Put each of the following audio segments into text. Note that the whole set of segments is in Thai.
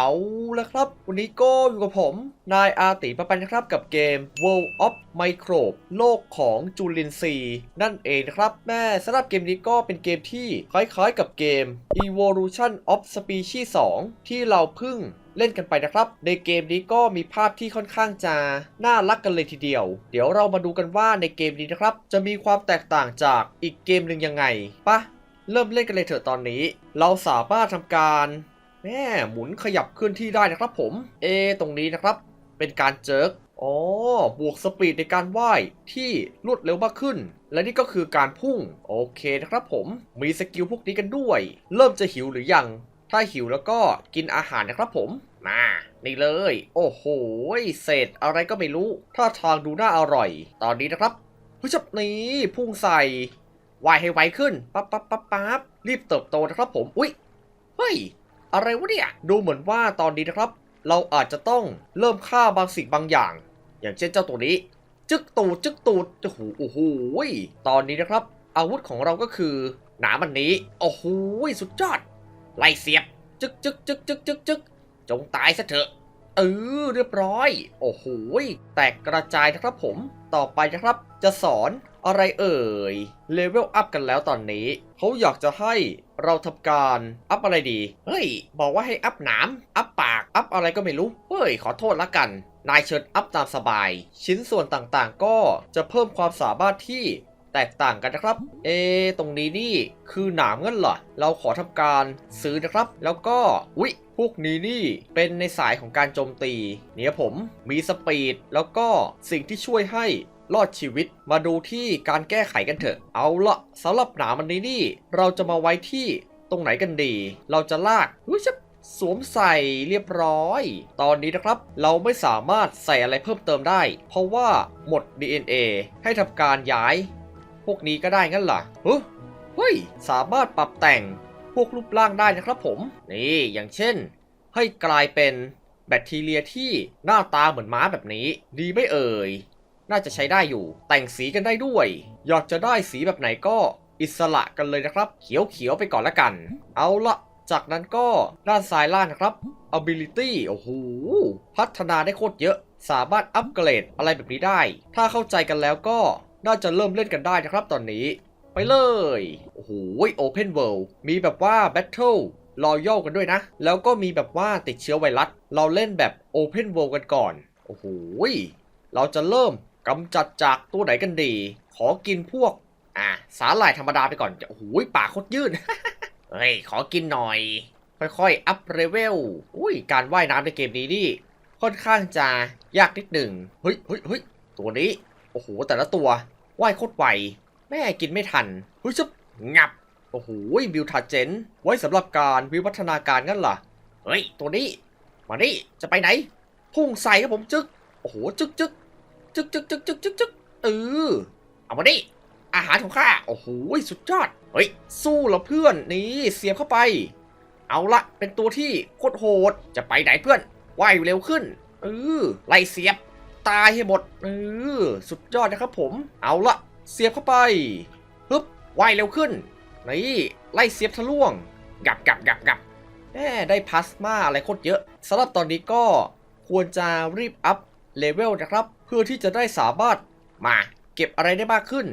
เอาละครับ วันนี้ก็อยู่กับผม นายอาติประปันนะครับกับเกม World of Microbe โลกของจุลินทรีย์นั่นเองนะครับ แม่สำหรับเกมนี้ก็เป็นเกมที่คล้ายๆกับเกม Evolution of Species 2 ที่เราเพิ่งเล่นกันไปนะครับ ในเกมนี้ก็มีภาพที่ค่อนข้างจะน่ารักกันเลยทีเดียว เดี๋ยวเรามาดูกันว่าในเกมนี้นะครับ จะมีความแตกต่างจากอีกเกมหนึ่งยังไงปะเริ่มเล่นกันเลยเถอะตอนนี้ เราสามารถทำการ แม่หมุนขยับเคลื่อนที่ได้นะครับผม เอ ตรงนี้นะครับ เป็นการเจิร์กอ๋อ บวกสปีดในการว่ายที่รวดเร็วมากขึ้น และนี่ก็คือการพุ่ง โอเคนะครับผม มีสกิลพวกนี้กันด้วย เริ่มจะหิวหรือยัง ถ้าหิวแล้วก็กินอาหารนะครับผม มา นี่เลย โอ้โห เศษอะไรก็ไม่รู้ท่าทางดูน่าอร่อย ตอนนี้นะครับเฮ้ยจับนี้พุ่งใส่ว่ายให้ไวขึ้น ปั๊บปั๊บปั๊บปั๊บรีบเติบโตนะครับผม อุ้ยเฮ้ย อะไรวะเนี่ย ดูเหมือนว่าตอนนี้นะครับ เราอาจจะต้องเริ่มฆ่าบางสิ่งบางอย่าง อย่างเช่นเจ้าตัวนี้ จึกตูดจึกตูดโอ้โหโอ้โหตอนนี้นะครับ อาวุธของเราก็คือ หนามันนี้ โอ้โหสุดยอด ไล่เสียบ จึกจึกจึกจึกจึกจึกจงตายซะเถอะเออเรียบร้อย โอ้โหแตกกระจายนะครับผม ต่อไปนะครับ จะสอน อะไรเอ่ย เลเวลอัพกันแล้วตอนนี้ เขาอยากจะให้เราทำการอัพอะไรดี เฮ้ย บอกว่าให้อัพหนาม อัพปาก อัพอะไรก็ไม่รู้ เฮ้ย ขอโทษละกัน นายเชิญอัพตามสบาย ชิ้นส่วนต่างๆ ก็จะเพิ่มความสามารถที่แตกต่างกันนะครับ เอ ตรงนี้นี่คือหนามเงั้นเหรอ เราขอทำการซื้อนะครับ แล้วก็อุ๊ยพวกนี้นี่เป็นในสายของการโจมตี เนี่ยผมมีสปีด แล้วก็สิ่งที่ช่วยให้ รอดชีวิตมาดูที่การแก้ไขกันเถอะ เอาละสำหรับหนามันนี้นี่ เราจะมาไว้ที่ตรงไหนกันดี เราจะลากอุ๊ยชับสวมใส่เรียบร้อย ตอนนี้นะครับ เราไม่สามารถใส่อะไรเพิ่มเติมได้ เพราะว่าหมด DNA ให้ทำการย้าย พวกนี้ก็ได้งั้นเหรอเฮ้ยเฮ้ย สามารถปรับแต่งพวกรูปร่างได้นะครับผม นี่ อย่างเช่น ให้กลายเป็นแบคทีเรียที่หน้าตาเหมือนม้าแบบนี้ ดีไม่เอ่ย น่าจะใช้ได้อยู่ แต่งสีกันได้ด้วย อยากจะได้สีแบบไหนก็อิสระกันเลยนะครับ เขียวๆไปก่อนละกัน เอาละจากนั้นก็ด้านซ้ายล่างนะครับ ability โอ้โห พัฒนาได้โคตรเยอะ สามารถอัปเกรดอะไรแบบนี้ได้ ถ้าเข้าใจกันแล้วก็น่าจะเริ่มเล่นกันได้นะครับตอนนี้ ไปเลย โอ้โห Open World มีแบบว่า Battle รอยัลกันด้วยนะ แล้วก็มีแบบว่าติดเชื้อไวรัส เราเล่นแบบ Open World กันก่อน โอ้โห เราจะเริ่ม กำจัดจากตัวไหนกันดี ขอกินพวก อ่าสาหร่ายธรรมดาไปก่อนโอ้โหปากโคตรยืด เฮ้ย ขอกินหน่อย ค่อยๆ อัพเลเวล อุ้ย การว่ายน้ำในเกมนี้นี่ ค่อนข้างจะยากนิดหนึ่ง เฮ้ยเฮ้ยเฮ้ยตัวนี้ โอ้โห แต่ละตัว ว่ายโคตรไว แม่กินไม่ทัน เฮ้ยจะงับ โอ้โหบิวทาเจน ไว้สำหรับการวิวัฒนาการงั้นเหรอเฮ้ย ตัวนี้ มานี่จะไปไหน พุ่งใส่ครับผมจึ๊ก โอ้โห จึ๊กจึ๊ก จึ๊กจึ๊กจึ๊กจึ๊กจึ๊กจึ๊กเออเอามาดิอาหารของข้าโอ้โหสุดยอดเฮ้ยสู้เหรอเพื่อนนี่เสียบเข้าไป เอาละเป็นตัวที่โคตรโหดจะไปไหนเพื่อนว่ายเร็วขึ้นเออไล่เสียบตายให้หมดเออสุดยอดนะครับผม เอาละเสียบเข้าไปฮึบว่ายเร็วขึ้นนี่ไล่เสียบทะลวงกับกับกับกับแหมได้พลาสมาอะไรโคตรเยอะสำหรับตอนนี้ก็ควรจะรีบอัพ เลเวลนะครับ เพื่อที่จะได้สามารถมาเก็บอะไรได้มากขึ้น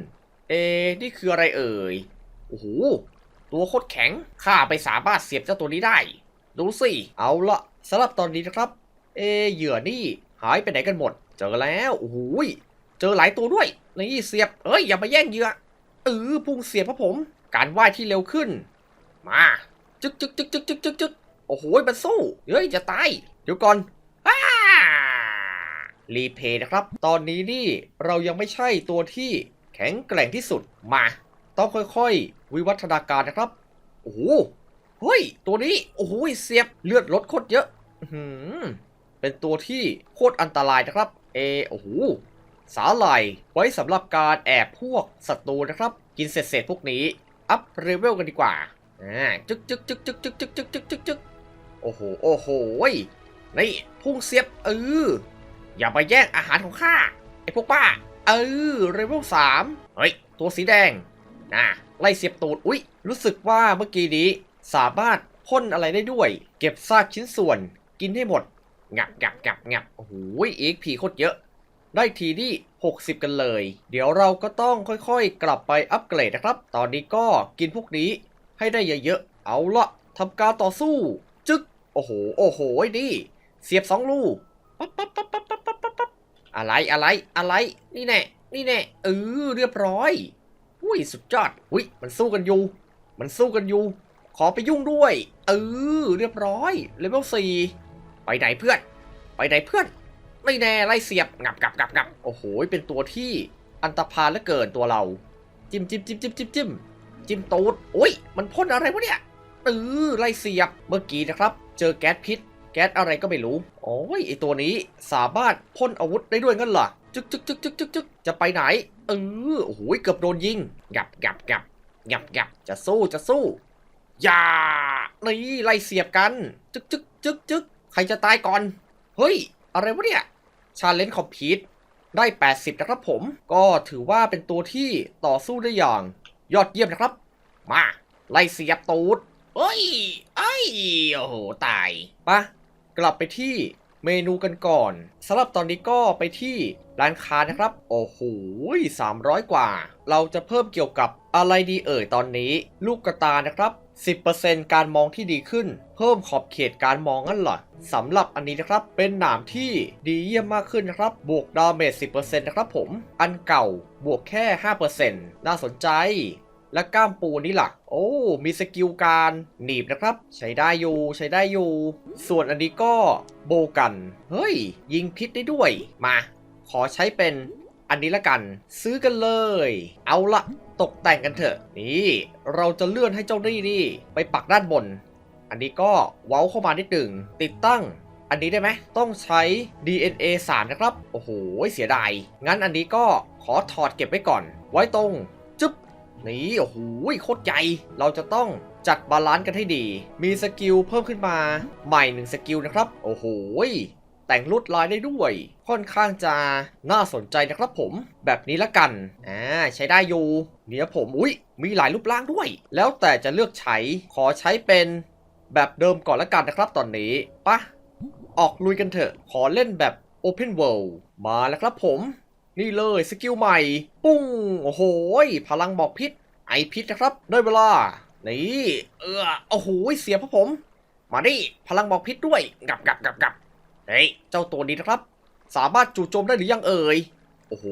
เอ นี่คืออะไรเอ่ย โอ้โห ตัวโคตรแข็ง ข้าไปสามารถเสียบเจ้าตัวนี้ได้ ดูสิ เอาละสำหรับตอนนี้นะครับ เอ เหยื่อนี่หายไปไหนกันหมด เจอแล้ว โอ้โห เจอหลายตัวด้วย นี่เสียบ เอ้ย อย่ามาแย่งเหยื่อเออพุ่งเสียบครับผม การว่ายที่เร็วขึ้น มา จึกจึกจึกจึกจึกจึกจึกโอ้โห มันสู้ เฮ้ย จะตาย เดี๋ยวก่อน รีเพย์นะครับ ตอนนี้นี่เรายังไม่ใช่ตัวที่แข็งแกร่งที่สุดมา ต้องค่อยๆ วิวัฒนาการนะครับ โอ้โหเฮ้ย ตัวนี้ โอ้โหเสียบเลือดลดโคตรเยอะอืเป็นตัวที่โคตรอันตรายนะครับ เอโอ้โหสาหร่ายไว้สำหรับการแอบพวกศัตรูนะครับ กินเศษๆพวกนี้ อัพเลเวลกันดีกว่าอ่าจึกจึกจึกจึกจึกจึกจึกจึกจึกจึกโอ้โห โอ้โหยนี่พุ่งเสียบเออ อย่าไปแย่งอาหารของข้าไอ้พวกป้า เออเรเวลสามเฮ้ย ตัวสีแดงนะไล่เสียบตูด อุ๊ย รู้สึกว่าเมื่อกี้นี้สามารถพ่นอะไรได้ด้วย เก็บซากชิ้นส่วน กินให้หมด งับงับงับงับโอ้โหเอ็กพีโคตรเยอะ ได้ทีนี่ 60 กันเลย เดี๋ยวเราก็ต้องค่อยๆ กลับไปอัปเกรดนะครับ ตอนนี้ก็กินพวกนี้ให้ได้เยอะๆ เอาละทำการต่อสู้ จึ๊ก โอ้โห โอ้โห นี่ เสียบสองลูกปั๊บปั๊บปั๊บปั๊บ อะไรอะไรอะไรนี่แน่นี่แน่เออเรียบร้อยอุ้ยสุดยอดอุ้ยมันสู้กันอยู่ มันสู้กันอยู่ ขอไปยุ่งด้วย เออเรียบร้อยเลเวลสี่ไปไหนเพื่อน ไปไหนเพื่อน ไม่แน่ไล่เสียบงับงับงับงับโอ้โหเป็นตัวที่อันตรพานเหลือเกินตัวเรา จิ้มจิ้มจิ้มจิ้มจิ้มจิ้มจิ้มตูดโอ้ยมันพ่นอะไรวะเนี่ยเออไล่เสียบเมื่อกี้นะครับ เจอแก๊สพิษ แก๊สอะไรก็ไม่รู้ โอ้ยไอตัวนี้สามารถพ่นอาวุธได้ด้วยงั้นเหรอจึ๊กจึ๊กจึ๊กจึ๊กจึ๊กจึ๊กจะไปไหน เออโอ้โหเกือบโดนยิงงับงับงับงับงับจะสู้จะสู้อย่านี่ไล่เสียบกัน จึ๊กจึ๊กจึ๊กจึ๊กใครจะตายก่อน เฮ้ย อะไรวะเนี่ยชาเลนจ์คอมพิวได้ 80 นะครับผม ก็ถือว่าเป็นตัวที่ต่อสู้ได้อย่าง ยอดเยี่ยมนะครับ มา ไล่เสียบตูดเฮ้ย ไอ้ยโอ้โห ตายปะ กลับไปที่เมนูกันก่อนสำหรับตอนนี้ก็ไปที่ร้านค้านะครับ โอ้โห300 กว่า เราจะเพิ่มเกี่ยวกับอะไรดีเอ่ยตอนนี้ ลูกกระตานะครับ 10%การมองที่ดีขึ้น เพิ่มขอบเขตการมองนั่นหรอสำหรับอันนี้นะครับเป็นหนามที่ดีเยี่ยมมากขึ้นนะครับ บวกดาเมจ10%นะครับผม อันเก่าบวกแค่ 5%น่าสนใจ และกล้ามปูนี่หล่ะโอ้ มีสกิลการหนีบนะครับ ใช้ได้อยู่ใช้ได้อยู่ ส่วนอันนี้ก็โบกัน เฮ้ย ยิงพิษได้ด้วย มา ขอใช้เป็นอันนี้ละกัน ซื้อกันเลย เอาละตกแต่งกันเถอะ นี่ เราจะเลื่อนให้เจ้านี่นี่ ไปปักด้านบน อันนี้ก็เว้าเข้ามานิดหนึ่งติดตั้งอันนี้ได้ไหมต้องใช้ DNA 3นะครับ โอ้โห เสียดาย งั้นอันนี้ก็ขอถอดเก็บไว้ก่อน ไว้ตรง นี่โอ้โหโคตรใหญ่เราจะต้องจัดบาลานซ์กันให้ดี มีสกิลเพิ่มขึ้นมาใหม่หนึ่งสกิลนะครับ โอ้โหแต่งลวดลายได้ด้วย ค่อนข้างจะน่าสนใจนะครับผม แบบนี้ละกัน อ่า ใช้ได้อยู่เดี๋ยวผม อุ้ย มีหลายรูปร่างด้วย แล้วแต่จะเลือกใช้ ขอใช้เป็นแบบเดิมก่อนละกันนะครับตอนนี้ปะออกลุยกันเถอะ ขอเล่นแบบ Open World มาแล้วครับผม นี่เลยสกิลใหม่ ปุ้ง โอ้โหพลังบอกพิษ ไอพิษนะครับ ได้เวลา นี่ เออโอ้โหเสียพระผม มาดิพลังบอกพิษด้วยกับกับกับกับเฮ้ยเจ้าตัวนี้นะครับ สามารถจู่โจมได้หรือยังเอ่ย โอ้โห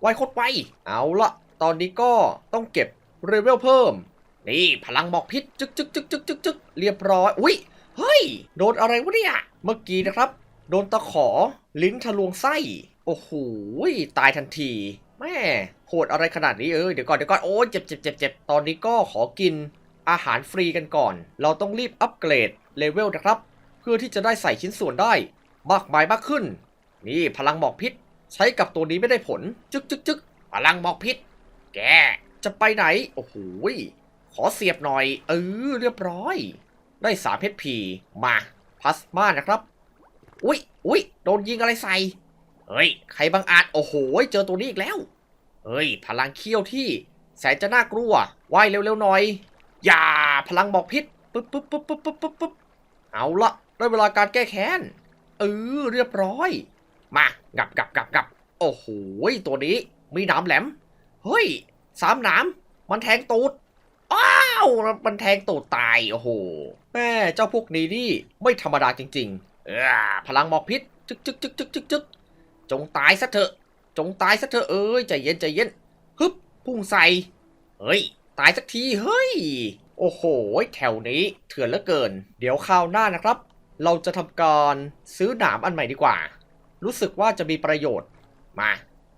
ไวโคตรไว เอาละตอนนี้ก็ต้องเก็บเรเวลเพิ่ม นี่พลังบอกพิษจึกจึกจึกจึกจึกจึกเรียบร้อย อุ้ย เฮ้ย โดนอะไรวะเนี่ย เมื่อกี้นะครับ โดนตะขอลิ้นทะลวงไส้ โอ้โหตายทันทีแม่โหดอะไรขนาดนี้เออเดี๋ยวก่อนเดี๋ยวก่อนโอ้เจ็บเจ็บเจ็บเจ็บตอนนี้ก็ขอกินอาหารฟรีกันก่อน เราต้องรีบอัปเกรดเลเวลนะครับ เพื่อที่จะได้ใส่ชิ้นส่วนได้มากมายมากขึ้น นี่พลังหมอกพิษ ใช้กับตัวนี้ไม่ได้ผล จึกจึกจึกพลังหมอกพิษ แกจะไปไหน โอ้โหขอเสียบหน่อย เออเรียบร้อย ได้สามเพชรพีมาพลาสมานะครับ อุ๊ยอุ๊ยโดนยิงอะไรใส่ เฮ้ย ใครบังอาจ โอ้โห เจอตัวนี้อีกแล้ว เฮ้ย พลังเขี้ยวที่แสนจะน่ากลัว ว่ายเร็วๆหน่อย อย่า พลังบอกพิษ ปึ๊บปึ๊บปึ๊บปึ๊บปึ๊บปึ๊บปึ๊บเอาละได้เวลาการแก้แค้น เออ เรียบร้อย มา งับงับงับงับโอ้โห ตัวนี้ มีหนามแหลม เฮ้ย สามหนาม มันแทงตูด อ้าว มันแทงตูดตาย โอ้โห แม่เจ้าพวกนี้นี่ ไม่ธรรมดาจริง ๆ เออพลังหมอกพิษ จึกจึกจึกจึกจึก จงตายซะเถอะ จงตายซะเถอะเอ้ยใจเย็นใจเย็นฮึบพุ่งใส่เฮ้ย ตายสักทีเฮ้ย โอ้โห แถวนี้เถื่อนเหลือเกิน เดี๋ยวคราวหน้านะครับ เราจะทำการซื้อหนามอันใหม่ดีกว่า รู้สึกว่าจะมีประโยชน์มา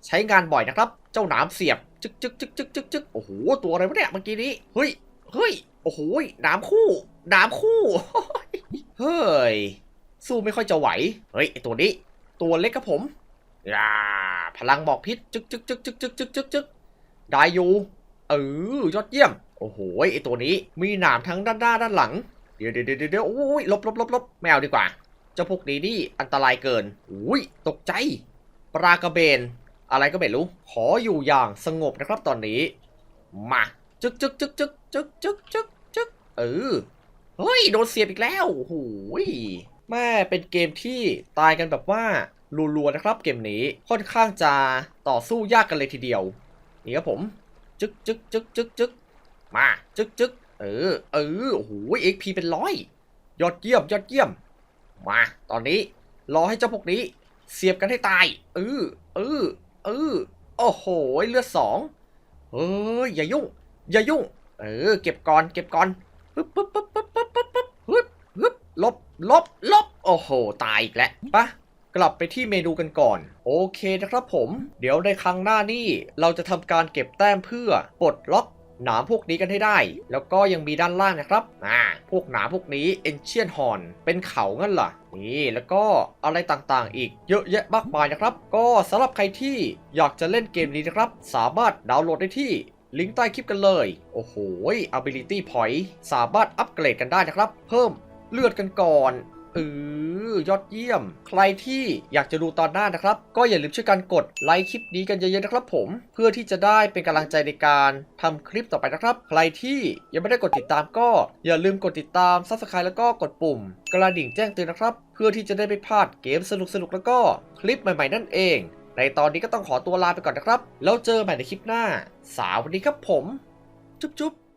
ใช้งานบ่อยนะครับ เจ้าหนามเสียบจึกจึกจึกจึกจึกจึกโอ้โหตัวอะไรวะเนี่ยเมื่อกี้นี้เฮ้ยเฮ้ยโอ้โหหนามคู่หนามคู่เฮ้ยสู้ไม่ค่อยจะไหว เฮ้ยไอตัวนี้ ตัวเล็กครับผม อ่าพลังบอกพิษจึกจึกจึกจึกจึกจึกจึกจึกได้อยู่เออยอดเยี่ยม โอ้โหไอตัวนี้มีหนามทั้งด้านหน้าด้านหลัง เดี๋ยวเดี๋ยวเดี๋ยวโอ้ยลบลบลบลบแมวดีกว่า เจ้าพวกนี้นี่อันตรายเกินอุ้ยตกใจ ปลากระเบน อะไรก็ไม่รู้ ขออยู่อย่างสงบนะครับตอนนี้ มาจึกจึกจึกจึกจึกจึกจึกจึกเออเฮ้ยโดนเสียบอีกแล้วโอ้โหยแม่เป็นเกมที่ตายกันแบบว่า รัวๆนะครับเกมนี้ค่อนข้างจะต่อสู้ยากกันเลยทีเดียว นี่ครับผมจึ๊กจึ๊กจึ๊กจึ๊กจึ๊กมาจึ๊กจึ๊กเออเออโอ้โหเอ็กพีเป็นร้อยยอดเยี่ยมยอดเยี่ยม มาตอนนี้รอให้เจ้าพวกนี้ เสียบกันให้ตายเออเออเออโอ้โหเลือดสองเอออย่ายุ่ง อย่ายุ่ง เออ เก็บก่อนเก็บก่อนปึ๊บปึ๊บปึ๊บปึ๊บปึ๊บปึ๊บปึ๊บลบลบลบโอ้โห ตายอีกแล้วปะ กลับไปที่เมนูกันก่อน โอเคนะครับผม เดี๋ยวในครั้งหน้านี่เราจะทำการเก็บแต้มเพื่อปลดล็อกหนามพวกนี้กันให้ได้ แล้วก็ยังมีด้านล่างนะครับ อ่า พวกหนามพวกนี้ Ancient Horn เป็นเขางั้นเหรอนี่ แล้วก็อะไรต่างๆ อีกเยอะแยะมากมายนะครับ ก็สำหรับใครที่อยากจะเล่นเกมนี้นะครับ สามารถดาวน์โหลดได้ที่ลิงก์ใต้คลิปกันเลย โอ้โห ability point สามารถอัปเกรดกันได้นะครับ เพิ่มเลือดกันก่อน เออยอดเยี่ยม ใครที่อยากจะดูตอนหน้านะครับ ก็อย่าลืมช่วยกันกดไลค์คลิปนี้กันเยอะๆนะครับ ผม เพื่อที่จะได้เป็นกำลังใจในการทำคลิปต่อไปนะครับ ใครที่ยังไม่ได้กดติดตามก็อย่าลืมกดติดตาม subscribe แล้วก็กดปุ่ม กระดิ่งแจ้งเตือนนะครับ เพื่อที่จะได้ไม่พลาดเกมสนุกๆแล้วก็คลิปใหม่ๆนั่นเอง ในตอนนี้ก็ต้องขอตัวลาไปก่อนนะครับ แล้วเจอใหม่ในคลิปหน้า สาววันนี้ครับผม จุ๊บๆ